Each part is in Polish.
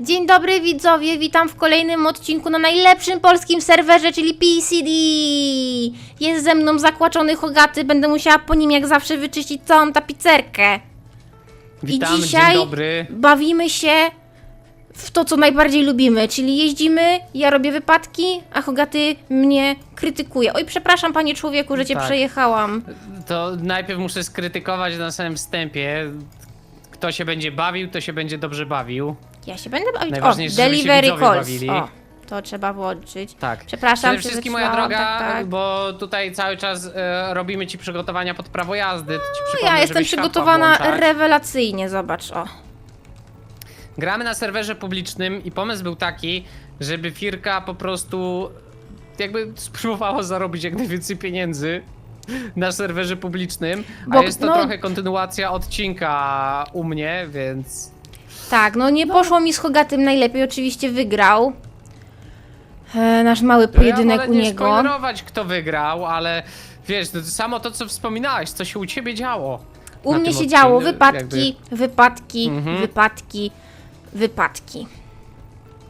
Dzień dobry widzowie, witam w kolejnym odcinku na najlepszym polskim serwerze, czyli PCD. Jest ze mną zakłaczony Hogaty, będę musiała po nim jak zawsze wyczyścić całą tapicerkę. Witam, I dzisiaj dzień dobry. bawimy się w to, co najbardziej lubimy, czyli jeździmy, ja robię wypadki, a Hogaty mnie krytykuje. Oj, przepraszam panie człowieku, że cię Tak. przejechałam. To najpierw muszę skrytykować na samym wstępie. Kto się będzie bawił, to się będzie dobrze bawił. Ja się będę bawić. O, Najważniejsze, żeby się delivery widzowie calls. bawili. O, to trzeba włączyć. Tak. Przepraszam, Przede wszystkim moja droga, tak, tak. bo tutaj cały czas e, robimy ci przygotowania pod prawo jazdy. To ci No przypomnę, ja jestem żebyś światła przygotowana włączać. rewelacyjnie, zobacz, o. Gramy na serwerze publicznym i pomysł był taki, żeby firka po prostu jakby spróbowała zarobić jak najwięcej pieniędzy na serwerze publicznym, a Bo- jest to no- trochę kontynuacja odcinka u mnie, więc Tak, no nie poszło mi z Hogatym najlepiej, oczywiście wygrał. E, nasz mały pojedynek ja u nie niego. spoilerować kto wygrał, ale wiesz, to samo to co wspominałaś, co się u ciebie działo. U na mnie tym się działo odcinku, wypadki, wypadki, Mhm. wypadki, wypadki.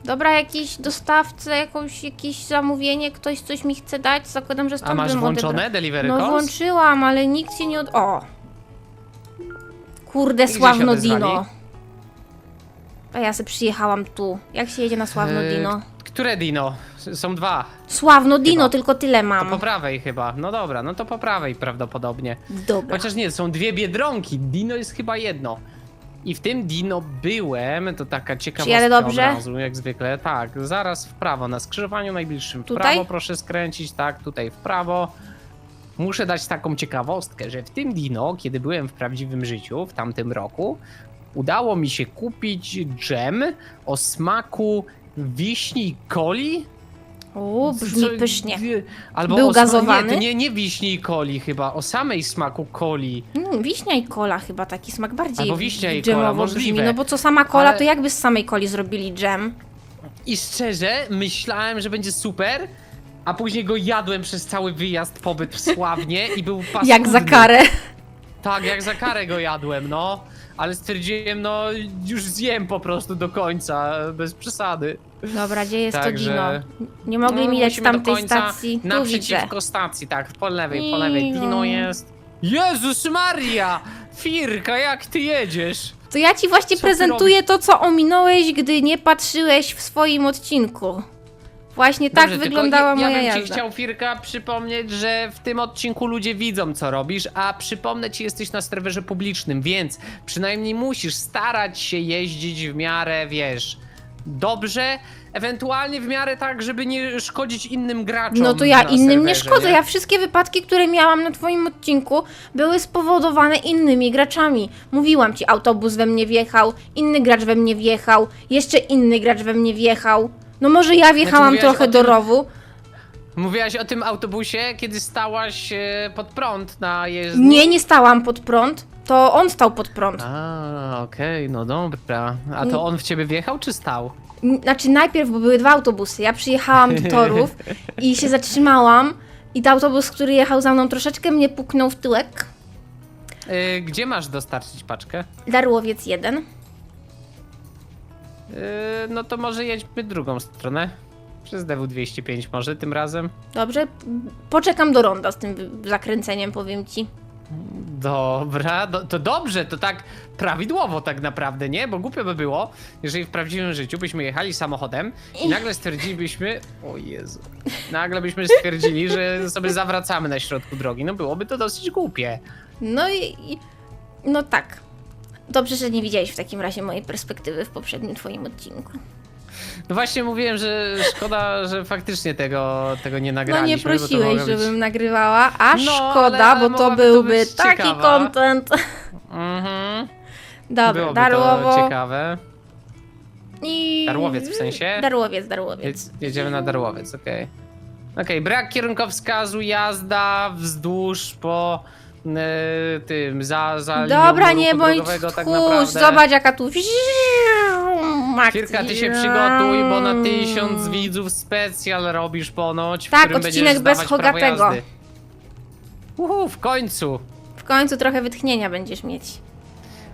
Dobra, jakiś dostawca, jakąś, jakieś zamówienie, ktoś coś mi chce dać, zakładam, że A stąd masz bym włączone odebrała. delivery No calls? włączyłam, ale nikt się nie od... O! Kurde, się Sławno odezwali? Dino. A ja se przyjechałam tu. Jak się jedzie na Sławno E, Dino? Które Dino? S- Są dwa. Sławno Dino, tylko tyle To mam. po prawej chyba. No dobra, no to po prawej prawdopodobnie. Dobra. Chociaż nie, są dwie biedronki. Dino jest chyba jedno. I w tym Dino byłem, to taka ciekawostka dobrze? od razu, jak zwykle. Tak, zaraz w prawo, na skrzyżowaniu najbliższym. W Tutaj? prawo proszę skręcić, tak, tutaj w prawo. Muszę dać taką ciekawostkę, że w tym Dino, kiedy byłem w prawdziwym życiu, w tamtym roku, udało mi się kupić dżem o smaku wiśni i coli. O, brzmi Co- pysznie. Albo Był o gazowany? Nie, nie, nie wiśni i coli chyba, o samej smaku coli. Mm, wiśnia i kola chyba taki smak bardziej Albo wiśnia i dżemowo kola, możliwe. Brzmi. No bo co sama kola, Ale- to jakby z samej coli zrobili dżem. I szczerze, myślałem, że będzie super, a później go jadłem przez cały wyjazd, pobyt w Sławnie i był paskudny. Jak za karę. Tak, jak za karę go jadłem, no. Ale stwierdziłem, no już zjem po prostu do końca, bez przesady. Dobra, gdzie jest to Także- Dino? Nie mogli No, mi dać musimy do tamtej końca stacji. Tu widzę. Naprzeciwko stacji, tak, po lewej, po lewej. Dino. Dino jest. Jezus Maria! Firka, jak ty jedziesz? To ja ci właśnie Co ty prezentuję to, co ominąłeś, gdy nie patrzyłeś w swoim odcinku. Właśnie tak Dobrze, tylko wyglądała ja, moja ja bym jazda. ci chciał, Firka, przypomnieć, że w tym odcinku ludzie widzą, co robisz, a przypomnę ci, jesteś na serwerze publicznym, więc przynajmniej musisz starać się jeździć w miarę, wiesz, dobrze, ewentualnie w miarę tak, żeby nie szkodzić innym graczom No to ja na innym nie serwerze, szkodzę. Ja wszystkie wypadki, które miałam na twoim odcinku, były spowodowane innymi graczami. Mówiłam ci, autobus we mnie wjechał, inny gracz we mnie wjechał, jeszcze inny gracz we mnie wjechał. No może ja wjechałam mówiłaś trochę o do tym- rowu. Mówiłaś o tym autobusie, kiedy stałaś e, pod prąd na jezdni? Nie, nie stałam pod prąd. To on stał pod prąd. A, okej, no dobra. A to on w ciebie wjechał, czy stał? N- Znaczy najpierw, bo były dwa autobusy. Ja przyjechałam do torów i się zatrzymałam. I ten autobus, który jechał za mną, troszeczkę mnie puknął w tyłek. E, gdzie masz dostarczyć paczkę? Darłowiec jeden. Yy, no to może jedźmy drugą stronę. Przez DW205 może tym razem. Dobrze, poczekam do ronda z tym zakręceniem, powiem ci. Dobra, do, to dobrze, to tak prawidłowo tak naprawdę, nie? Bo głupio by było, jeżeli w prawdziwym życiu byśmy jechali samochodem i nagle stwierdzilibyśmy, o Jezu, nagle byśmy stwierdzili, że sobie zawracamy na środku drogi. No byłoby to dosyć głupie. No i no tak. Dobrze, że nie widziałeś w takim razie mojej perspektywy w poprzednim twoim odcinku. No właśnie mówiłem, że szkoda, że faktycznie tego, tego nie No nagraliśmy. nie bo to prosiłeś, być- żebym nagrywała, a No, szkoda, ale- ale bo to to byłby być taki ciekawa. content. Mhm. Dobra, Byłoby to Darłowo ciekawe. i... Darłowiec w sensie? Darłowiec, Darłowiec. Je- Jedziemy na Darłowiec, okej. Okej, brak kierunkowskazu, jazda wzdłuż po e, tym, za, za linią Dobra, ruchu nie bądź drogowego tak tchórz, naprawdę. zobacz jaka tu... Akcja. Firka, ty się przygotuj, bo na tysiąc widzów specjal robisz ponoć, w Tak, którym odcinek będziesz bez zdawać prawo Hogatego. jazdy. Uhu, w końcu. W końcu trochę wytchnienia będziesz mieć.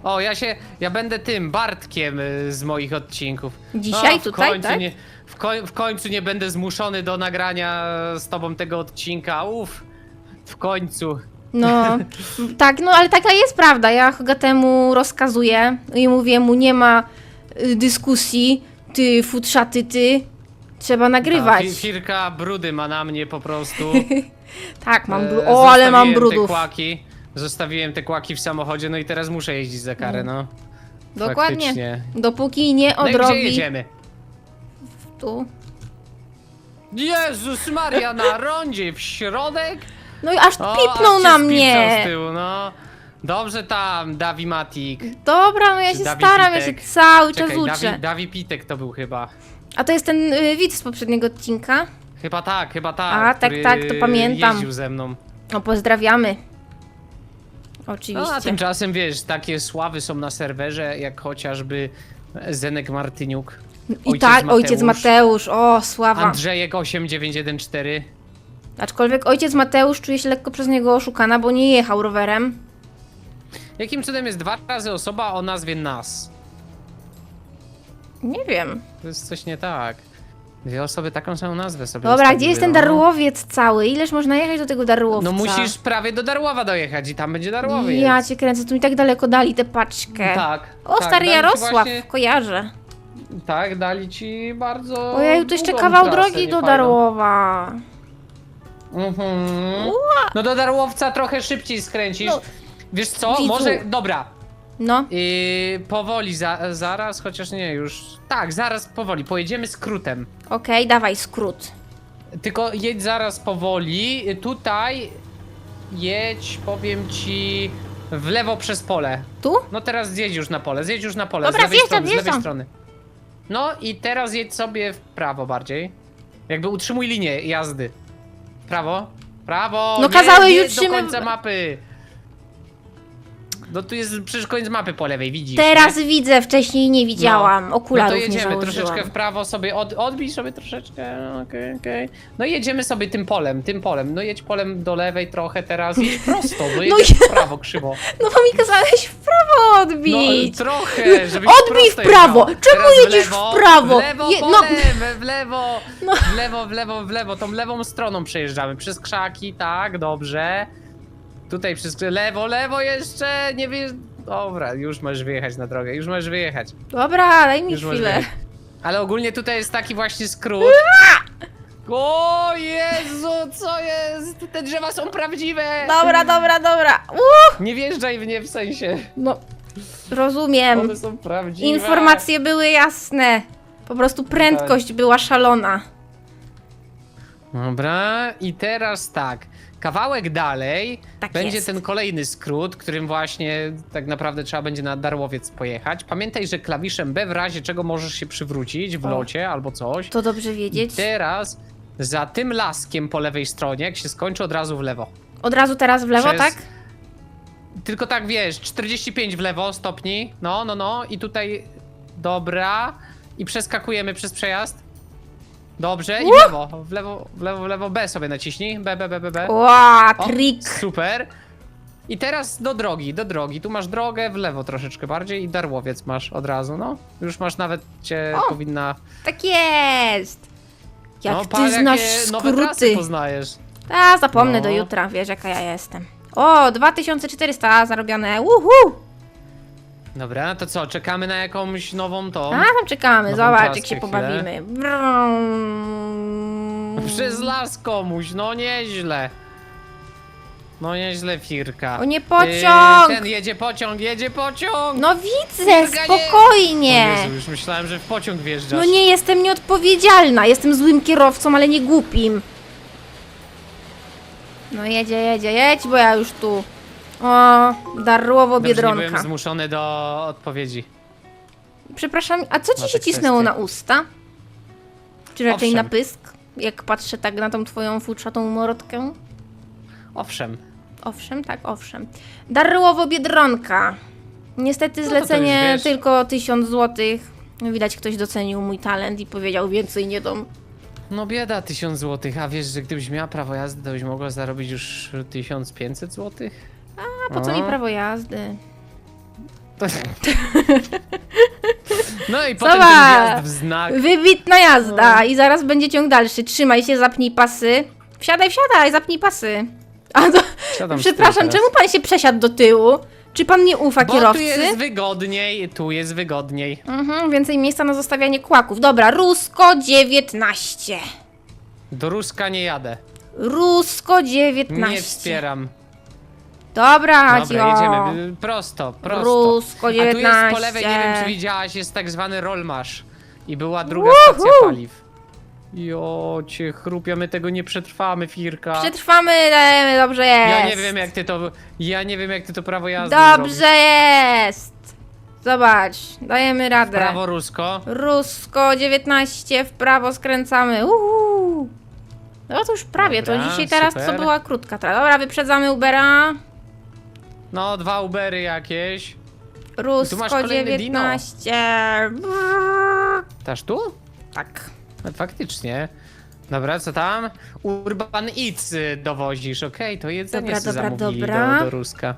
O, ja się, ja będę tym Bartkiem y, z moich odcinków. Dzisiaj w tutaj, końcu tak? Nie, w, koń, w końcu nie będę zmuszony do nagrania z tobą tego odcinka. Uff, w końcu. No, tak, no ale taka jest prawda. Ja Hogatemu rozkazuję i mówię mu, nie ma y, dyskusji, ty futrzaty, ty. Trzeba nagrywać. Ta, firka brudy ma na mnie po prostu. Tak, mam E, bru- O, ale mam brudów. Te kłaki, zostawiłem te kłaki w samochodzie, no i teraz muszę jeździć za karę, no. Dokładnie. Faktycznie. Dopóki nie No i gdzie odrobi. jedziemy? tu. Jezus Maria, na rondzie, w środek? No i aż O, pipnął aż cię na spipczał mnie. Z tyłu, no. Dobrze tam, Dawi Matik. Dobra, no ja Czy się Dawid staram, ja się Witek? cały czas Czekaj, uczę. Dawi, Dawi Pitek to był chyba. A to jest ten y, widz z poprzedniego odcinka. Chyba tak, chyba tak. A, tak, który tak, to pamiętam. Jeździł ze mną. O, pozdrawiamy. No, Oczywiście. a tymczasem wiesz, takie sławy są na serwerze, jak chociażby Zenek Martyniuk. I tak, ojciec Mateusz, o, sława. Andrzejek 8914. Aczkolwiek ojciec Mateusz czuje się lekko przez niego oszukana, bo nie jechał rowerem. Jakim cudem jest dwa razy osoba o nazwie Nas? Nie wiem. To jest coś nie tak. Dwie osoby taką samą nazwę sobie Dobra, gdzie jest ten no. darłowiec cały? Ileż można jechać do tego darłowca? No musisz prawie do Darłowa dojechać i tam będzie Darłowy. Ja cię kręcę, tu mi tak daleko dali tę paczkę. Tak. O, tak, stary dali ci Jarosław, Właśnie, kojarzę. tak, dali ci bardzo. Ojeju, to jeszcze długą kawał trasę, drogi do niefajną. Darłowa. Mhm. No do Darłowca trochę szybciej skręcisz. No, Wiesz co? widzu. Może. Dobra. No, Yy, powoli, za, zaraz, chociaż nie, już. Tak, zaraz powoli. Pojedziemy skrótem. okej, dawaj skrót. Tylko jedź zaraz powoli. Tutaj jedź, powiem ci, w lewo przez pole. Tu? No teraz zjedź już na pole, zjedź już na pole. Dobra, z lewej zjeżdżam, strony, z lewej zjeżdżam. strony. No i teraz jedź sobie w prawo bardziej. Jakby utrzymuj linię jazdy. Prawo, prawo. No nie, kazałeś nie utrzymyw- do końca mapy. No tu jest przecież koniec mapy po lewej, widzisz, Teraz nie? widzę, wcześniej nie widziałam. No Okularów to nie jedziemy założyłam. troszeczkę w prawo sobie, od, odbij sobie troszeczkę, no, okej, okej. No i jedziemy sobie tym polem, tym polem. No jedź polem do lewej trochę teraz, jedź prosto, no jedziesz w prawo krzywo. No bo mi kazałeś w prawo No odbić. trochę, żebyś Odbij w prawo! Czemu Teraz jedziesz w prawo? W lewo, Je- no. lewe, w lewo, No. w lewo, w lewo, w lewo, tą lewą stroną przejeżdżamy, przez krzaki, tak, dobrze. Tutaj przez lewo, lewo jeszcze, nie wiesz, dobra, już możesz wyjechać na drogę, już możesz wyjechać. Dobra, daj mi Już możesz chwilę. wyjechać. Ale ogólnie tutaj jest taki właśnie skrót. O Jezu, co jest? Te drzewa są prawdziwe! Dobra, dobra, dobra. Nie wjeżdżaj w nie w sensie. no, rozumiem. One są prawdziwe. Informacje były jasne. Po prostu prędkość była szalona. Dobra, i teraz tak. Kawałek dalej Tak będzie jest. ten kolejny skrót, którym właśnie tak naprawdę trzeba będzie na Darłowiec pojechać. Pamiętaj, że klawiszem B w razie czego możesz się przywrócić w O. locie albo coś. To dobrze wiedzieć. I teraz za tym laskiem po lewej stronie, jak się skończy od razu w lewo. Od razu teraz w lewo, Przez- tak? Tylko tak wiesz, 45 w lewo stopni. No, no, no. I tutaj. Dobra. I przeskakujemy przez przejazd. Dobrze. I w lewo. W lewo, w lewo, w lewo. B sobie naciśnij. B, B, B, B, B. Ła, O, trik. Super. I teraz do drogi, do drogi. Tu masz drogę w lewo troszeczkę bardziej i darłowiec masz od razu, no. Już masz nawet cię O. powinna. Tak jest. Jak no, ty znasz nowe trasy skróty. poznajesz. A, zapomnę No. do jutra, wiesz jaka ja jestem. O, 2400 zarobione. Uhu! Dobra, to co, czekamy na jakąś nową tą? A, tam czekamy, Nową zobacz jak się chwilę. pobawimy. Brum. Przez las komuś, no nieźle. No nieźle, Firka. O nie, Yy, pociąg! ten jedzie pociąg, jedzie pociąg! No widzę, nie- spokojnie. Jezu, już myślałem, że w pociąg wjeżdżasz. No nie jestem nieodpowiedzialna, jestem złym kierowcą, ale nie głupim. No jedzie, jedzie, jedź, bo ja już tu. O, Darłowo Dobrze, nie byłem Biedronka. zmuszony do odpowiedzi. Przepraszam, a co ci Na się te cisnęło kwestie. na usta? Czy raczej Owszem. na pysk? Jak patrzę tak na tą twoją futrzatą mordkę? Owszem. Owszem, tak, owszem. Darłowo Biedronka. Niestety No to to zlecenie już wiesz. tylko 1000 złotych. Widać, ktoś docenił mój talent i powiedział więcej nie dom. No bieda, 1000 złotych, a wiesz, że gdybyś miała prawo jazdy, to byś mogła zarobić już 1500 złotych? A po co mi prawo jazdy? No i potem ten Zobacz. wjazd w znak. Wybitna jazda No. i zaraz będzie ciąg dalszy. Trzymaj się, zapnij pasy. Wsiadaj, wsiadaj, zapnij pasy. A to, Siadam z przepraszam, teraz. czemu pan się przesiadł do tyłu? Czy pan nie ufa Bo kierowcy? tu jest wygodniej, tu jest wygodniej. Mhm, więcej miejsca na zostawianie kłaków. Dobra, Rusko 19. Do Ruska nie jadę. Rusko 19. Nie wspieram. Dobra, Dobra, jedziemy. y, Prosto, prosto. Rusko A tu jest 19. po lewej, nie wiem czy widziałaś, jest tak zwany rollmasz. I była druga Woohoo! stacja paliw. Jo, cię chrupia, my tego nie przetrwamy, Firka. Przetrwamy, dajemy, dobrze jest. Ja nie wiem jak ty to, ja nie wiem jak ty to prawo jazdy Dobrze jest. Zobacz, dajemy radę. Prawo Rusko. Rusko 19, w prawo skręcamy. Uhu. No to już prawie, Dobra, to dzisiaj teraz super. to była krótka trasa. Dobra, wyprzedzamy Ubera. No, dwa Ubery jakieś. masz Rusko kolejny dino. 19. Taż tu? Tak. No, Faktycznie. Dobra, co tam? Urban Eats y, dowozisz, okej, to jedzenie Dobra, sobie dobra, zamówili dobra. Do, do Ruska.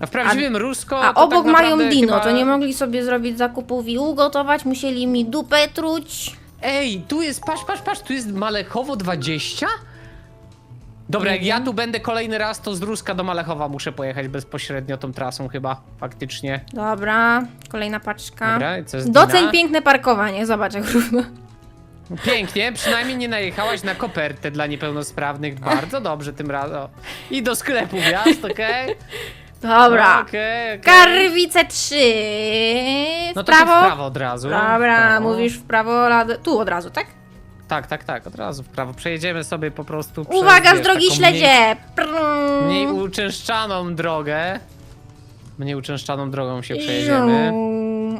A w prawdziwym Rusko A to obok tak mają naprawdę dino, chyba... to nie mogli sobie zrobić zakupów i ugotować, musieli mi dupę truć. Ej, tu jest, patrz, patrz, patrz, tu jest Malechowo 20? Dobra, jak ja wiem. tu będę kolejny raz, to z Ruska do Malechowa muszę pojechać bezpośrednio tą trasą chyba, faktycznie. Dobra, kolejna paczka. Dobra, co z Doceń Dina? piękne parkowanie, zobacz jak równo. Pięknie, przynajmniej nie najechałaś na kopertę dla niepełnosprawnych. Bardzo dobrze tym razem. I do sklepu wjazd, okej? Dobra. Okej, okej. Karwice 3. W No to prawo. w prawo od razu. w Dobra, prawo. mówisz w prawo, radę- tu od razu, tak? Tak, tak, tak, od razu w prawo. Przejedziemy sobie po prostu przez, Uwaga, z wiesz, drogi taką śledzie! Mniej, mniej uczęszczaną drogę. Mniej uczęszczaną drogą się przejedziemy.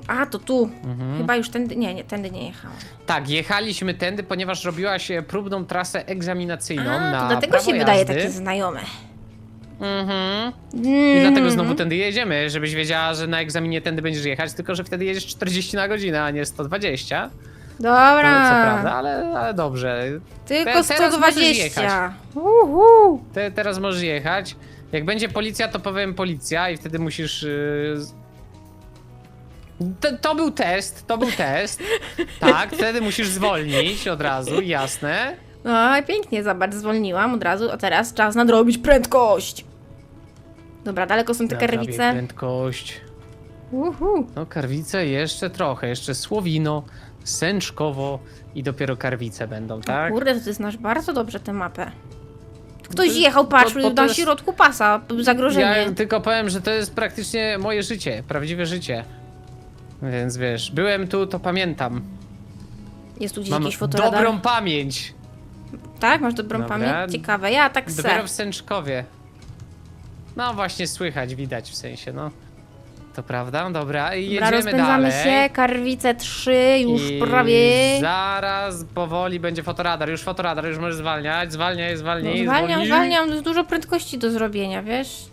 A, to tu. Mhm. Chyba już tędy, nie, nie, tędy nie jechałam. Tak, jechaliśmy tędy, ponieważ robiłaś e, próbną trasę egzaminacyjną A, na to dlatego prawo się wydaje jazdy. takie znajome. Mhm. I Mm. dlatego znowu tędy jedziemy, żebyś wiedziała, że na egzaminie tędy będziesz jechać, tylko że wtedy jedziesz 40 na godzinę, a nie 120. Dobra. Co prawda, ale, ale dobrze. Tylko Te- teraz możesz 120. Uhu. Te, teraz możesz jechać. Jak będzie policja, to powiem policja i wtedy musisz. Z- To, to był test, to był test. Tak, wtedy musisz zwolnić od razu, jasne. No i pięknie, zobacz, zwolniłam od razu, a teraz czas nadrobić prędkość. Dobra, daleko są te Naprawię karwice? Prędkość. Uhu. No, karwice jeszcze trochę, jeszcze Słowino, Sęczkowo i dopiero karwice będą, tak? Kurde, to ty znasz bardzo dobrze tę mapę. Ktoś To- jechał, patrz, to- to na jest- środku pasa, zagrożenie. Ja tylko powiem, że to jest praktycznie moje życie, prawdziwe życie. Więc wiesz, byłem tu, to pamiętam. Jest tu gdzieś Mam jakiś fotoradar? dobrą pamięć. Tak, masz dobrą Dobra. pamięć? Ciekawe, ja tak se. Dopiero w Sęczkowie. No właśnie słychać, widać w sensie, no. To prawda, dobra, i Dobra, jedziemy rozpędzamy dalej. się, karwice 3, już I prawie. zaraz powoli będzie fotoradar, już fotoradar, już możesz zwalniać, zwalniaj, No, zwalnij, zwalniam, zwolnij. zwalniam, jest dużo prędkości do zrobienia, wiesz?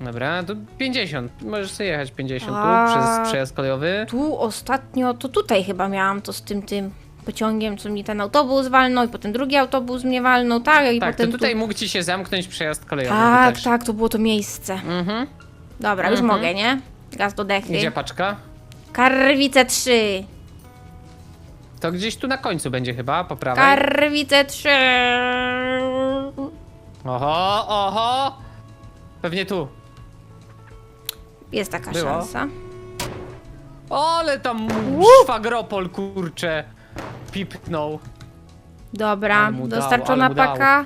Dobra, to 50, możesz sobie jechać 50 A. tu, przez przejazd kolejowy. Tu ostatnio, to tutaj chyba miałam to z tym, tym pociągiem, co mi ten autobus walnął i potem drugi autobus mnie walnął, tak, i Tak, to potem tutaj tu... mógł ci się zamknąć przejazd kolejowy Tak, też. tak, to było to miejsce. Mhm. Dobra, już Mhm. mogę, nie? Gaz do dechy. Gdzie paczka? Karwice 3. To gdzieś tu na końcu będzie chyba, po prawej. Karwice 3. Oho, oho! Pewnie tu. Jest taka Było. szansa. Ale tam szwagropol, kurcze, pipnął. Dobra, Ale mu dało, dostarczona ale mu dało. paka.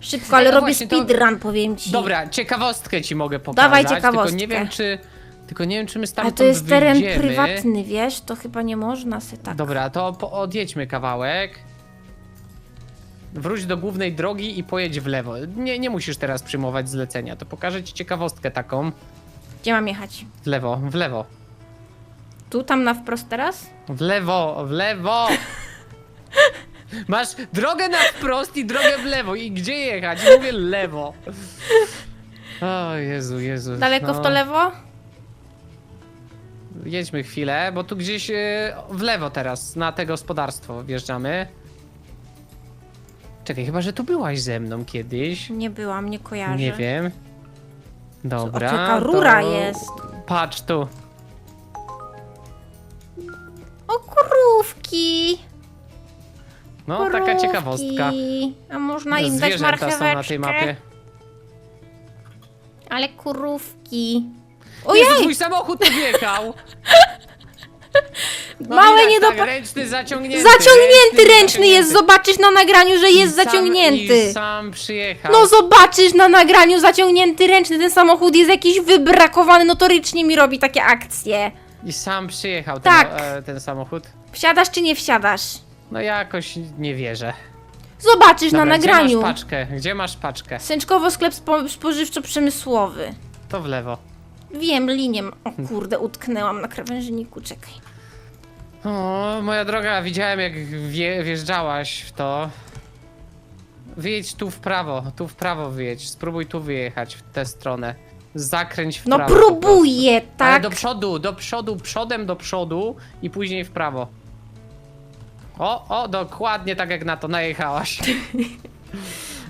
Szybko, ale No robię właśnie, to- speedrun, powiem ci. Dobra, ciekawostkę ci mogę pokazać. Dawaj Tylko ciekawostkę. nie wiem, czy... Tylko nie wiem, czy my stamtąd to jest teren wyjdziemy. prywatny, wiesz? To chyba nie można se tak. Dobra, to po- odjedźmy kawałek. Wróć do głównej drogi i pojedź w lewo. Nie, nie musisz teraz przyjmować zlecenia. To pokażę ci ciekawostkę taką. Gdzie mam jechać? W lewo, w lewo. Tu, tam na wprost teraz? W lewo, w lewo! Masz drogę na wprost i drogę w lewo. I gdzie jechać? Mówię lewo. O Jezu, Jezu. Daleko no. w to lewo? Jedźmy chwilę, bo tu gdzieś e, w lewo teraz, na te gospodarstwo wjeżdżamy. Czekaj, chyba, że tu byłaś ze mną kiedyś. Nie byłam, nie kojarzę. Nie wiem. O, Dobra. jaka rura to... jest. Patrz tu. O, krówki! No, krówki. taka ciekawostka. A można im dać Zwierzęta są marcheweczkę? na tej mapie. Ale krówki. Jezu, Ojej! twój samochód tu wjechał! No Małe widać, niedopa- Tak, ręczny zaciągnięty. Zaciągnięty ręczny jest, zaciągnięty. zobaczysz na nagraniu, że jest I sam- zaciągnięty. I sam przyjechał. No zobaczysz na nagraniu zaciągnięty ręczny, ten samochód jest jakiś wybrakowany, notorycznie mi robi takie akcje. I sam przyjechał ten, Tak. e, ten samochód. Wsiadasz czy nie wsiadasz? No jakoś nie wierzę. Zobaczysz na Dobra, nagraniu. Gdzie masz paczkę? Gdzie masz paczkę? Sęczkowo sklep spo spożywczo-przemysłowy. To w lewo. Wiem, linię. O kurde, utknęłam na krawężniku, czekaj. O, moja droga, widziałem jak wje, wjeżdżałaś w to. Wyjedź tu w prawo, tu w prawo wyjedź. Spróbuj tu wyjechać, w tę stronę. Zakręć w No prawo. próbuję, Ale tak? do przodu, do przodu, przodem do przodu i później w prawo. O, o, dokładnie tak jak na to najechałaś.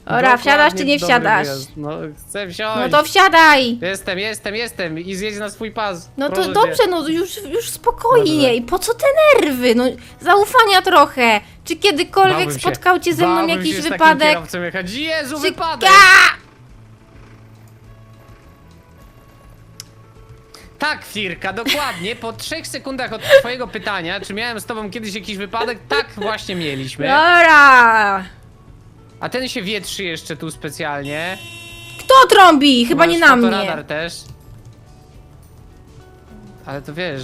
Ora, wsiadasz czy nie wsiadasz? No, chcę wsiąść. No to wsiadaj! Jestem, jestem, jestem i zjedź na swój pas. No to Proszę cię. dobrze, no już, już spokojnie. Dobrze. I po co te nerwy? No zaufania trochę. Czy kiedykolwiek Bałbym się- spotkał cię ze mną bałbym jakiś się z takim wypadek? kierowcą jechać. Jezu, Czy... wypadek! Tak, Firka, dokładnie. Po trzech sekundach od twojego pytania, czy miałem z tobą kiedyś jakiś wypadek, tak właśnie mieliśmy. Dobra! A ten się wietrzy jeszcze tu specjalnie. Kto trąbi? Chyba Masz nie na fotoradar mnie. też. Ale to wiesz...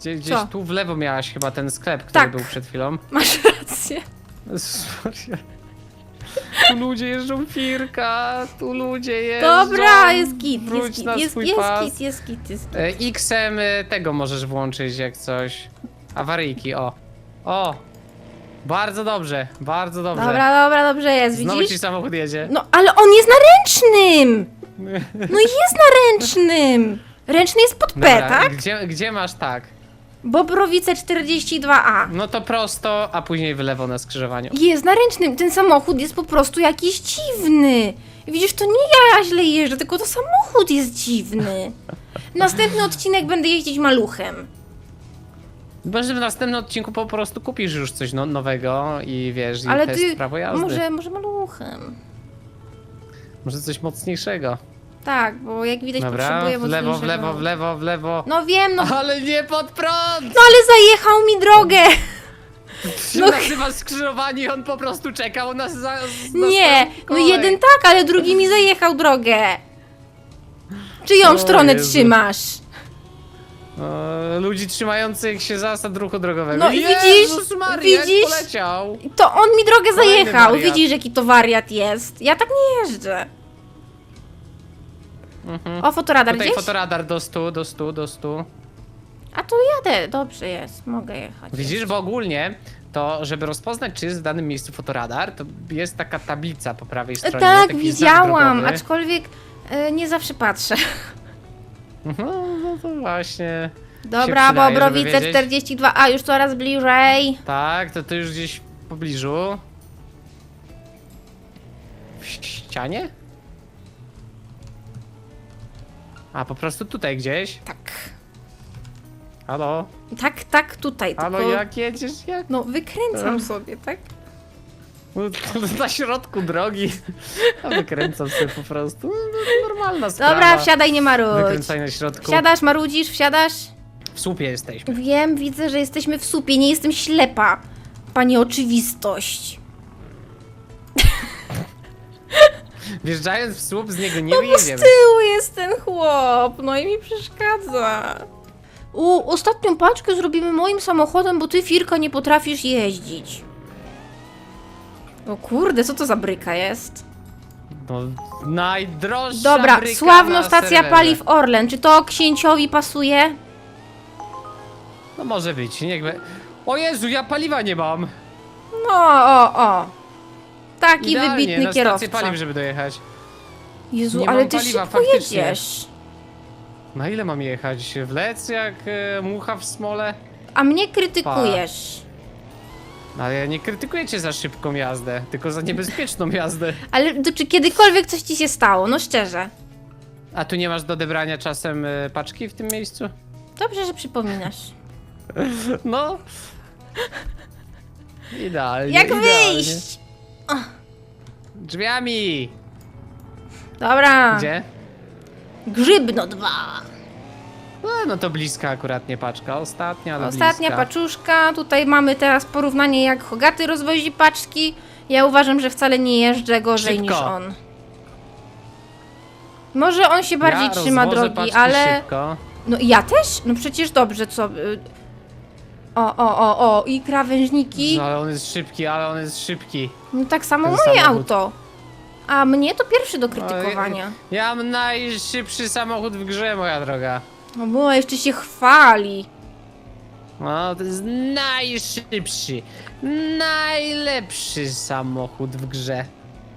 Gdzie, gdzieś Co? tu w lewo miałaś chyba ten sklep, który Tak. był przed chwilą. Masz rację. Jezus Maria. Tu ludzie jeżdżą Firka, tu ludzie jeżdżą. Dobra, jest git. Wróć Jest git, na jest, swój jest pas. git, jest git, jest git. E, X-em e, tego możesz włączyć jak coś. Awaryjki, o. O! Bardzo dobrze, bardzo dobrze. Dobra, dobra, dobrze jest, Znowu widzisz? ci samochód jedzie. No, ale on jest na ręcznym! No jest na ręcznym! Ręczny jest pod P, Dobra, tak? Gdzie, gdzie masz tak? Bobrowice 42A. No to prosto, a później w lewo na skrzyżowaniu. Jest na ręcznym. Ten samochód jest po prostu jakiś dziwny. Widzisz, to nie ja źle jeżdżę, tylko to samochód jest dziwny. Następny odcinek będę jeździć maluchem. Może w następnym odcinku po prostu kupisz już coś no, nowego i wiesz, i Ale test ty. prawo jazdy. Może, może maluchem. Może coś mocniejszego. Tak, bo jak widać Dobra, potrzebuję w lewo, w lewo, w lewo, w lewo. No wiem, no. Ale nie pod prąd! No ale zajechał mi drogę! się No nazywa skrzyżowanie i on po prostu czekał na, za, na Nie, no jeden tak, ale drugi mi zajechał drogę. Czyją O stronę Jezu. trzymasz? E, ludzi trzymających się zasad ruchu drogowego. No i Jezus widzisz, Maria, jak widzisz? poleciał. To on mi drogę Kolejny zajechał. wariat. Widzisz, jaki to wariat jest. Ja tak nie jeżdżę. Mhm. O, fotoradar Tutaj gdzieś? fotoradar do 100, do 100, do 100. A to jadę. Dobrze jest, mogę jechać. Widzisz, bo ogólnie to, żeby rozpoznać, czy jest w danym miejscu fotoradar, to jest taka tablica po prawej stronie. Tak, taki widziałam, drogowy. aczkolwiek e, nie zawsze patrzę. Mhm, No to właśnie. Dobra, przydaje, Bobrowice żeby wiedzieć. 42, a już coraz bliżej. Tak, to ty już gdzieś w pobliżu. W ścianie? A, po prostu tutaj gdzieś. Tak. Halo? Tak, tak, tutaj. Halo, tylko... jak jedziesz? Jak? No, wykręcam sobie, tak? No, Na środku drogi. A wykręcam sobie po prostu. No, Normalna sprawa. Dobra, wsiadaj, nie marudź. Wykręcaj na środku. Wsiadasz, marudzisz, wsiadasz? W słupie jesteśmy. Wiem, widzę, że jesteśmy w supie, nie jestem ślepa. Pani oczywistość. Wjeżdżając w słup z niego nie No bo z wyjedziemy. tyłu jest ten chłop, no i mi przeszkadza. U, ostatnią paczkę zrobimy moim samochodem, bo ty, Firka, nie potrafisz jeździć. O kurde, co to za bryka jest? No, najdroższa Dobra, bryka sławno na stacja serwerze. paliw Orlen. Czy to księciowi pasuje? No może być, niech be... O Jezu, ja paliwa nie mam. No, o, o. Taki Idealnie, wybitny na kierowca. stację paliw, żeby dojechać. Jezu, Nie ale mam ty paliwa, szybko faktycznie. jedziesz. Na ile mam jechać? W lec jak e, mucha w smole? A mnie krytykujesz. No, Ale ja nie krytykuję cię za szybką jazdę, tylko za niebezpieczną jazdę. Ale to, czy kiedykolwiek coś ci się stało? No szczerze. A tu nie masz do odebrania czasem y, paczki w tym miejscu? Dobrze, że przypominasz. No. Idealnie. Jak idealnie. wyjść? Drzwiami! Dobra. Gdzie? Grzybno dwa. No, no to bliska akurat nie paczka. Ostatnia, ale Ostatnia bliska. paczuszka. Tutaj mamy teraz porównanie, jak Hogaty rozwozi paczki. Ja uważam, że wcale nie jeżdżę gorzej Szybko. niż on. Może on się bardziej ja trzyma drogi, paczki ale. Szybko. No i ja też? No przecież dobrze, co. y- O, o, o, o, i krawężniki. No, ale on jest szybki, ale on jest szybki. No tak samo Ten moje samochód. auto. A mnie to pierwszy do krytykowania. Ja mam najszybszy samochód w grze, moja droga. No bo jeszcze się chwali. No, to jest najszybszy, najlepszy samochód w grze.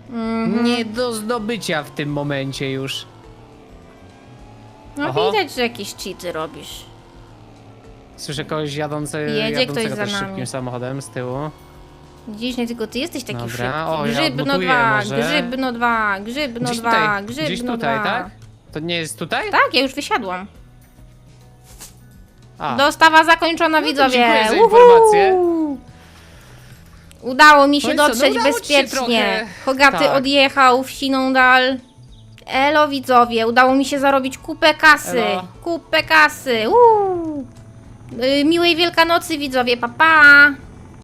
Mhm. Nie do zdobycia w tym momencie już. No Oho. widać, że jakieś cheaty robisz. Słyszę kogoś jadące, Jedzie jadącego ktoś za też nami. szybkim samochodem z tyłu. Dziś nie tylko ty jesteś taki Dobra, szybki. o, ja Grzybno odnotuję dwa, może. grzybno dwa, grzybno Gdzieś dwa, tutaj, grzybno gdzieś tutaj, dwa. tak? To nie jest tutaj? Tak, ja już wysiadłam. A, Dostawa zakończona, No widzowie. dziękuję za Uhu! informację. Udało mi się No i co, no dotrzeć udało ci się bezpiecznie. trochę. Hogaty Tak. odjechał w siną dal. Elo widzowie, udało mi się zarobić kupę kasy. Elo. Kupę kasy. Uuu. Y, Miłej Wielkanocy widzowie, pa pa.